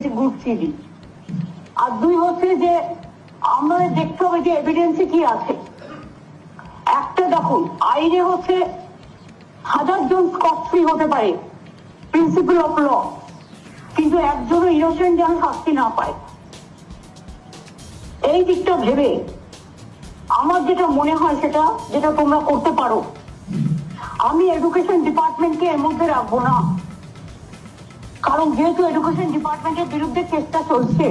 Group CD আর দুই হচ্ছে যে আমাদের দেখতে হবে যে এভিডেন্সে কি আছে। একটা দেখুন, আইনে হচ্ছে হাজার জন স্কট হতে পারে প্রিন্সিপাল অফ ল কিন্তু একজনও ইনোসেন্ট যেন শাস্তি না পায়। এই দিকটা ভেবে আমার যেটা মনে হয় সেটা, যেটা তোমরা করতে পারো। আমি এডুকেশন ডিপার্টমেন্টকে এর মধ্যে রাখব না। কারণ যেহেতু এডুকেশন ডিপার্টমেন্টের বিরুদ্ধে চেষ্টা চলছে,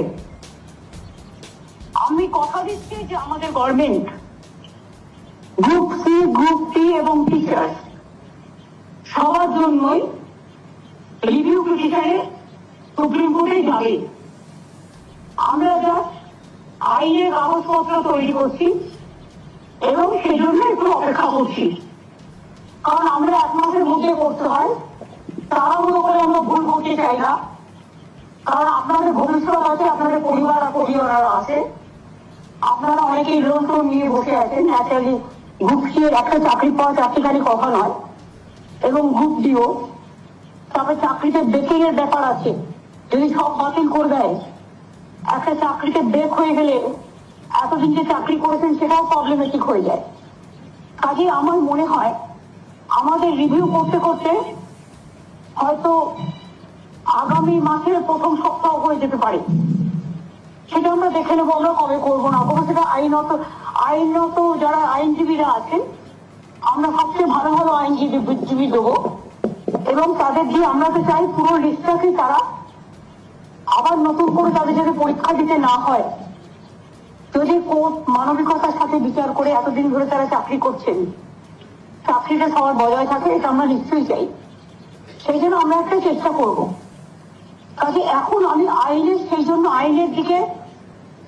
আমি কথা দিচ্ছি যে আমাদের government group C group D এবং টিচার সবার জন্যই রিভিউ পিটিশনে সুপ্রিম কোর্টে যাবে। আমরা যা আইনের কাগজপত্র তৈরি করছি এবং সেই জন্য একটু অপেক্ষা করছি। কারণ আমরা এক মাসের মধ্যে করতে হয়। তাড়াহুড়ো করে আমরা ভুল করতে চাই না। কারণ আপনাদের ভবিষ্যৎ আছে, আপনাদের পরিবার আর পরিবার আছে। আপনারা অনেকেই লোন টোন নিয়ে বসে আছেন ন্যাচারালি গ্রুপ সি একটা চাকরি পাওয়া চাকরিখানি কথা নয়, এবং গ্রুপ ডিও তবে চাকরিতে বেকিং এর ব্যাপার আছে। যদি সব বাতিল করে দেয়, একটা চাকরিতে ব্রেক হয়ে গেলে এতদিন যে চাকরি করেছেন সেটাও প্রবলেমেটিক হয়ে যায়। কাজে আমার মনে হয়, আমাদের রিভিউ করতে করতে হয়তো আগামী মাসের প্রথম সপ্তাহ হয়ে যেতে পারে। সেটা আমরা দেখে নেব, আমরা কবে করব না করব, সেটা আইনত আইনত যারা আইনজীবীরা আছেন, আমরা সবচেয়ে ভালো ভালো আইনজীবী দেবো। এবং তাদের দিয়ে আমরা তো চাই পুরো লিস্টটাকে তারা আবার নতুন করে তাদের যাতে পরীক্ষা দিতে না হয়। যদি কোর্ট মানবিকতার সাথে বিচার করে এতদিন ধরে তারা চাকরি করছেন, চাকরিটা সবার বজায় থাকে, এটা আমরা নিশ্চয়ই চাই। সেই জন্য আমরা একটা চেষ্টা করব। কাজে এখন আমি আইনের সেই জন্য আইনের দিকে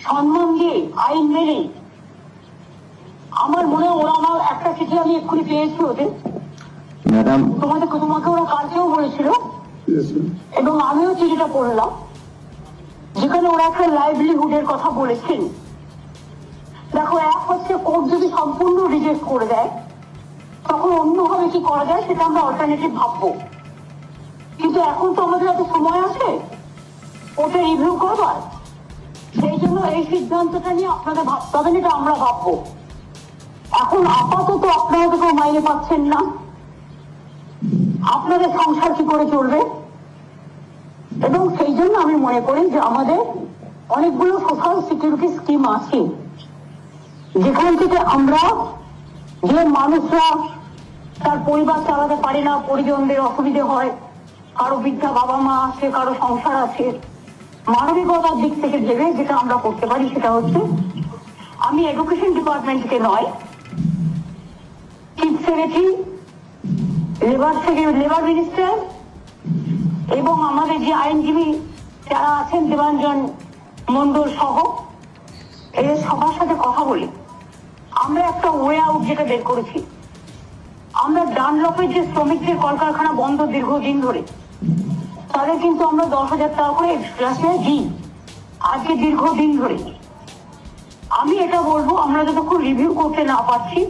সম্মান দিয়ে আইন মেনে। আমার মনে ওরা আমার একটা চিঠি আমি এক্ষুনি পেয়েছি ওদের। ম্যাডাম। তোমাদের তোমাকে ওরা কালকেও বলেছিল। এবং আমিও চিঠিটা পড়লাম। যেখানে ওরা একটা লাইভলিহুডের কথা বলেছেন। দেখো এক হচ্ছে কোর্ট যদি সম্পূর্ণ রিজেক্ট করে দেয় তখন অন্যভাবে কি করা যায় সেটা আমরা অল্টারনেটিভ ভাববো। কিন্তু এখন তো আমাদের এত সময় আছে। ওটা রিভিউ করবার। সেই জন্য এই সিদ্ধান্তটা নিয়ে আপনাদের ভাবতে হবে এটা আমরা ভাববো। এখন আপাতত আপনারা তো কেউ মাইনে পাচ্ছেন না। আপনাদের সংসার কি করে চলবে? এবং সেই জন্য আমি মনে করি যে আমাদের অনেকগুলো সোশ্যাল সিকিউরিটি স্কিম আছে। যেখান থেকে আমরা যে মানুষরা তার পরিবার চালাতে পারে না, পরিজনদের অসুবিধে হয় কারও বৃদ্ধা বাবা মা আছে, কারও সংসার আছে, মানবিকতার দিক থেকে ভেবে যেটা আমরা করতে পারি সেটা হচ্ছে আমি এডুকেশন ডিপার্টমেন্টকে নয় chief secretary labour labour minister এবং আমাদের যে আইনজীবী যারা আছেন, দেবাঞ্জন মন্ডল সহ, এদের সবার সাথে কথা বলি। আমরা একটা ওয়ে আউট যেটা বের করেছি। আমরা ডানলপের যে শ্রমিকদের কলকারখানা বন্ধ দীর্ঘদিন ধরে। তাদের কিন্তু আমরা দশ হাজার টাকা করে এক্সট্রা দিই আজকে দীর্ঘদিন ধরে। আমি এটা বলব, আমরা যতক্ষণ রিভিউ করতে না পারছি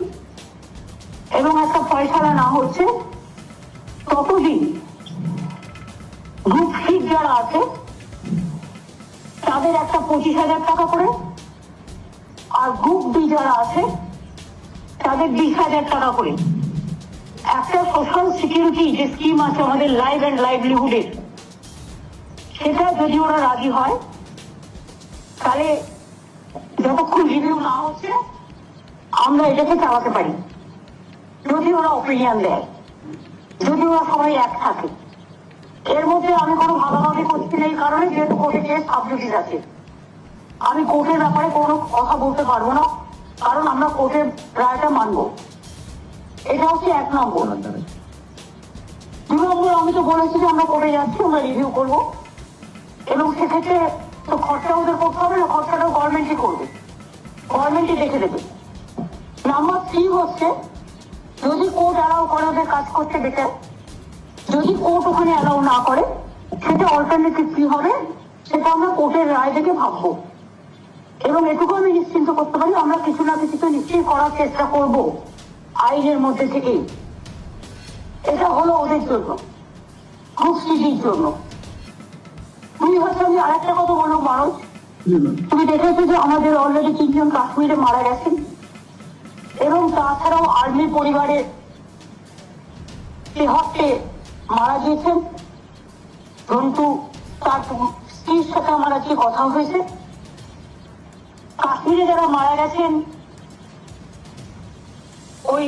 এবং একটা ফয়সালা না হচ্ছে, ততদিন গ্রুপ সি যারা আছে, তাদের একটা পঁচিশ হাজার টাকা করে আর গ্রুপ বি যারা আছে, তাদের বিশ হাজার টাকা করে। একটা সোশ্যাল সিকিউরিটি যে স্কিম আছে আমাদের লাইভ অ্যান্ড লাইভলিহুডের সেটা যদি ওরা রাজি হয়, তাহলে যতক্ষণ রিভিউ না হচ্ছে, আমরা এটাকে চালাতে পারি। যদি ওরা অপিনিয়ন দেয়, যদি ওরা সবাই এক থাকে। এর মধ্যে আমি কোনো ভাগাভাগি করছি না, এই কারণে যেহেতু কোর্টে কেস সাবজুডিস আছে। আমি কোর্টের ব্যাপারে কোনো কথা বলতে পারব না, কারণ আমরা কোর্টের রায়টা মানব। এটা হচ্ছে এক নম্বর। দু নম্বর, আমি তো বলেছি যে আমরা কোর্টে যাচ্ছি, আমরা রিভিউ করব। এবং সেক্ষেত্রে তো খরচা ওদের করতে হবে না খরচাটাও গভর্নমেন্টই করবে। গভর্নমেন্টই দেখে দেবে। নাম্বার থ্রি হচ্ছে, যদি কোর্ট অ্যালাউ করে, ওদের কাজ করতে বেটার যদি কোর্ট ওখানে অ্যালাউ না করে, সেটা অল্টারনেটিভ কি হবে? সেটা আমরা কোর্টের রায় দেখে ভাববো। এবং এটুকু আমি নিশ্চিন্ত করতে পারি, আমরা কিছু না কিছু তো নিশ্চয়ই করার চেষ্টা করব, আইনের মধ্যে থেকেই। এটা হলো ওদের জন্য খুব জন্য। দুই হচ্ছে আমি আর একটা কথা বলব মানুষ তুমি দেখেছ যে আমাদের অলরেডি তিনজন কাশ্মীরে মারা গেছেন এবং তাছাড়াও আর্মি তেহট্টে মারা গিয়েছেন তার স্ত্রীর সাথে আমার আজকে কথা হয়েছে। কাশ্মীরে যারা মারা গেছেন, ওই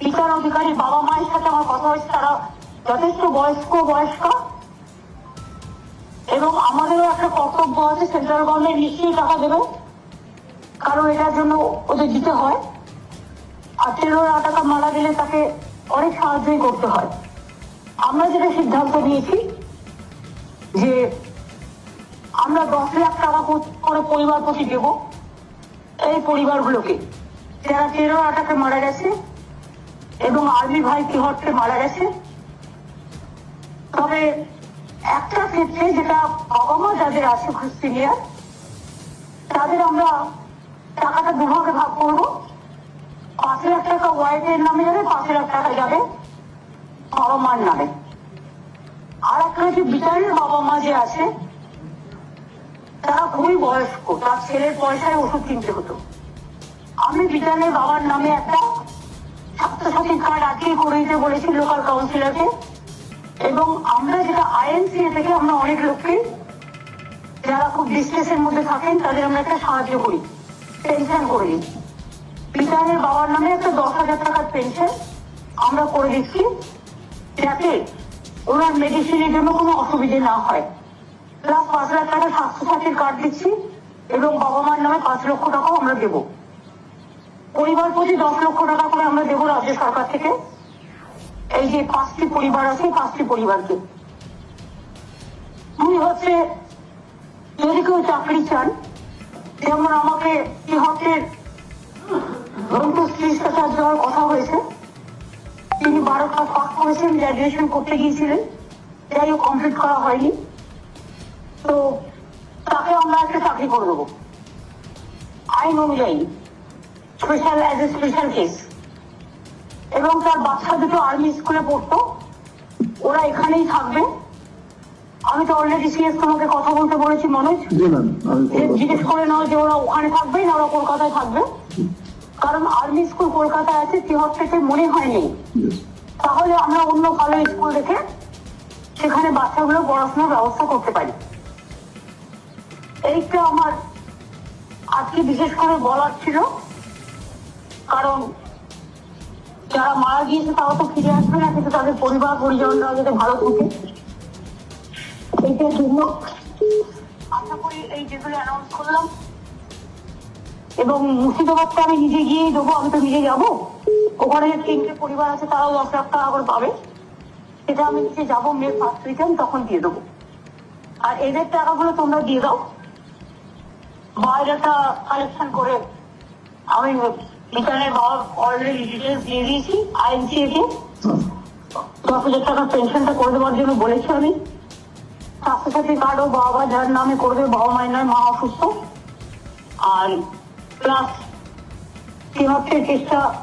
বিচার অধিকারীর বাবা মায়ের সাথে আমার কথা হয়েছে, তারা যথেষ্ট বয়স্ক, বয়স্কা। এবং আমাদেরও একটা কর্তব্য আছে সেন্ট্রাল গভর্নমেন্ট নিশ্চয়ই টাকা দেবে। কারণ এটার জন্য ওদের দিতে হয়। আর তেরো টাকা মারা গেলে তাকে অনেক সাহায্যই করতে হয়। আমরা যেটা সিদ্ধান্ত নিয়েছি যে আমরা দশ লাখ টাকা করে পরিবার প্রতি দেব এই পরিবারগুলোকে। যারা তেরো আটাকে মারা গেছে এবং আর্মি ভাই তিহট্টে মারা গেছে, তবে একটা ক্ষেত্রে যেটা বাবা মা যাদের আছে সিনিয়র তাদের আমরা টাকাটা দুভাগে ভাগ করব। পাঁচ লাখ টাকা ওয়াইফের নামে যাবে পাঁচ লাখ টাকা যাবে বাবা মার নামে। আর একটা হচ্ছে বিচারের বাবা মা যে আছে, তারা খুবই বয়স্ক, তার ছেলের পয়সায় ওষুধ কিনতে হতো। আমি বিচারের বাবার নামে একটা ছাত্রছাত্রী কার্ড আজকে করে দিতে বলেছি লোকাল কাউন্সিলরকে এবং আমরা যেটা আইএনসিএ থেকে আমরা অনেক লোককে যারা খুব ডিস্ট্রেসের মধ্যে থাকেন, তাদের আমরা একটা সাহায্য করি। পেনশন করে দিই। পিতানের বাবার নামে একটা দশ হাজার টাকার পেনশন আমরা করে দিচ্ছি যাতে ওনার মেডিসিনের জন্য কোনো অসুবিধে না হয়। প্লাস পাঁচ লাখ টাকা স্বাস্থ্যসাথীর কার্ড দিচ্ছি এবং বাবা মার নামে পাঁচ লক্ষ টাকাও আমরা দেবো। পরিবার প্রতি দশ লক্ষ টাকা করে আমরা দেবো রাজ্য সরকার থেকে। এই যে পাঁচটি পরিবার আছে, পাঁচটি পরিবারকে। দুই হচ্ছে যদি কেউ চাকরি চান, যেমন আমাকে ধরন্ত স্ত্রীর সাথে কথা হয়েছে। তিনি বারো ক্লাস পাস করেছেন গ্র্যাজুয়েশন করতে গিয়েছিলেন। যাই হোক কমপ্লিট করা হয়নি। তো তাকে আমরা একটা চাকরি করে দেবো। আইন অনুযায়ী special as a special case এবং তার বাচ্চা দুটো আর্মি স্কুলে পড়তো। ওরা এখানেই থাকবে। আমি তো অলরেডি সিএস তোমাকে কথা বলতে বলেছি মনোজ। জিজ্ঞেস করে নাও যে ওরা ওখানে থাকবে না ওরা কলকাতায় থাকবে। কারণ আর্মি স্কুল কলকাতায় আছে থেকে মনে হয়নি। তাহলে আমরা অন্য ভালো স্কুল দেখে সেখানে বাচ্চাগুলো পড়াশোনার ব্যবস্থা করতে পারি। এইটা আমার আজকে বিশেষ করে বলার ছিল। কারণ যারা মারা গিয়েছে তারা তো ফিরে আসবে না, কিন্তু তাদের পরিবার, পরিজনরা যাতে ভালো থাকে। এইটার জন্য আশা করি এই যেগুলো অ্যানাউন্স করলাম। এবং মুর্শিদাবাদটা আমি নিজে গিয়েই দেবো, আমি তো নিজে যাব। ওখানে যে তিনটে পরিবার আছে, তারাও দশ লাখ টাকা করে পাবে। সেটা আমি নিজে যাব মে ফার্স্ট রিটার্ন তখন দিয়ে দেবো। আর এদের টাকাগুলো তোমরা দিয়ে দাও। বাইরেটা কালেকশন করে আমি রিটার্নের বাবার অলরেডি ডিটেলস দিয়ে দিয়েছি আইএনসিএ কে হ্যাঁ। দশ হাজার টাকা পেনশনটা করে দেওয়ার জন্য বলেছি আমি। স্বাস্থ্যসাথী কার্ডও বাবা যার নামে করে দেবে, বাবা মায়ের নয় মা অসুস্থ। আর প্লাস তিহট্টের কেসটা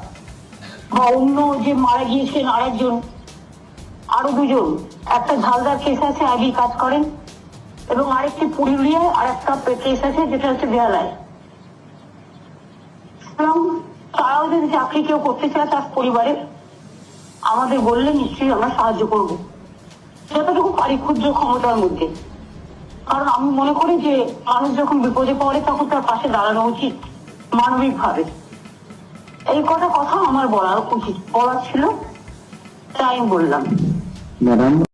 বা অন্য যে মারা গিয়েছেন আরেকজন, আরও দুজন, একটা ঝালদার কেস আছে, আগে কাজ করেন। এবং আরেকটি পুরুলিয়ায় আর একটা কেস আছে, যেটা হচ্ছে বেহালায়। এবং তারাও যদি চাকরি কেউ করতে চায়, তার পরিবারের আমাদের বললে নিশ্চয়ই আমরা সাহায্য করব। যতটুকু পারি ক্ষুদ্র ক্ষমতার মধ্যে। কারণ আমি মনে করি যে, মানুষ যখন বিপদে পড়ে, তখন তার পাশে দাঁড়ানো উচিত মানবিক ভাবে এই কটা কথা আমার বলার উচিত। বলার ছিল, তাই বললাম।